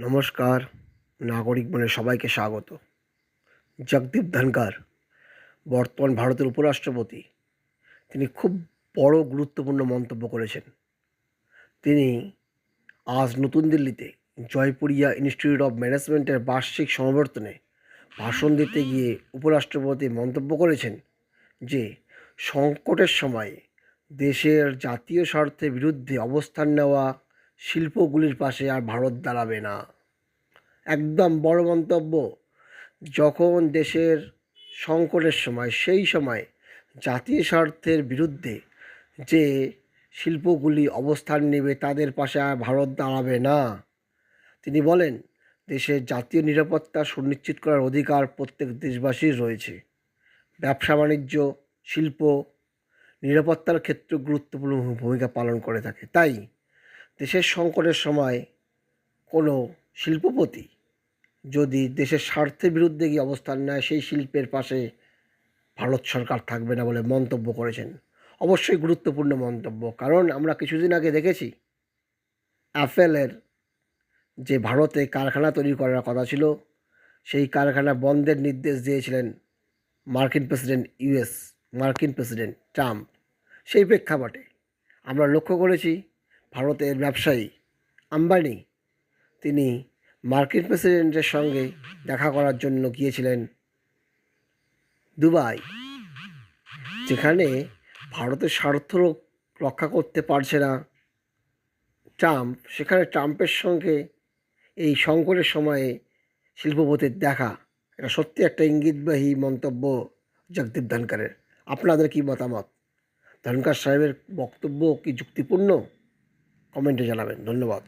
নমস্কার, নাগরিক বনে সবাইকে স্বাগত। জগদীপ ধনকার, বর্তমান ভারতের উপরাষ্ট্রপতি। তিনি খুব বড় গুরুত্বপূর্ণ মন্তব্য করেছেন। তিনি আজ নতুন দিল্লিতে জয়পুরিয়া ইনস্টিটিউট অফ ম্যানেজমেন্টের বার্ষিক সমাবর্তনে ভাষণ দিতে গিয়ে উপরাষ্ট্রপতি মন্তব্য করেছেন যে, সংকটের সময় দেশের জাতীয় স্বার্থের বিরুদ্ধে অবস্থান নেওয়া শিল্পগুলির পাশে আর ভারত দাঁড়াবে না। একদম বড় মন্তব্য, যখন দেশের সংকটের সময়, সেই সময় জাতীয় স্বার্থের বিরুদ্ধে যে শিল্পগুলি অবস্থান নেবে, তাদের পাশে আর ভারত দাঁড়াবে না। তিনি বলেন দেশের জাতীয় নিরাপত্তা সুনিশ্চিত করার অধিকার প্রত্যেক দেশবাসীর রয়েছে। ব্যবসা, বাণিজ্য, শিল্প নিরাপত্তার ক্ষেত্রে গুরুত্বপূর্ণ ভূমিকা পালন করে থাকে। তাই দেশের সংকটের সময় কোনো শিল্পপতি যদি দেশের স্বার্থের বিরুদ্ধে গিয়ে অবস্থান নেয়, সেই শিল্পের পাশে ভারত সরকার থাকবে না বলে মন্তব্য করেছেন। অবশ্যই গুরুত্বপূর্ণ মন্তব্য। কারণ আমরা কিছুদিন আগে দেখেছি, অ্যাপেলের যে ভারতে কারখানা তৈরি করার কথা ছিল, সেই কারখানা বন্ধের নির্দেশ দিয়েছিলেন মার্কিন প্রেসিডেন্ট ইউএস মার্কিন প্রেসিডেন্ট ট্রাম্প। সেই প্রেক্ষাপটে আমরা লক্ষ্য করেছি ভারতের ব্যবসায়ী আম্বানি। তিনি মার্কিন প্রেসিডেন্টের সঙ্গে দেখা করার জন্য গিয়েছিলেন দুবাই, যেখানে ভারতের স্বার্থ রক্ষা করতে পারছে না। ট্রাম্প, সেখানে ট্রাম্পের সঙ্গে এই সংকটের সময়ে শিল্পপতির দেখা। এটা সত্যি একটা ইঙ্গিতবাহী মন্তব্য জগদীপ ধনকারের আপনাদের কি মতামত? ধনকার সাহেবের বক্তব্য কি যুক্তিপূর্ণ? কমেন্টে জানাবেন। ধন্যবাদ।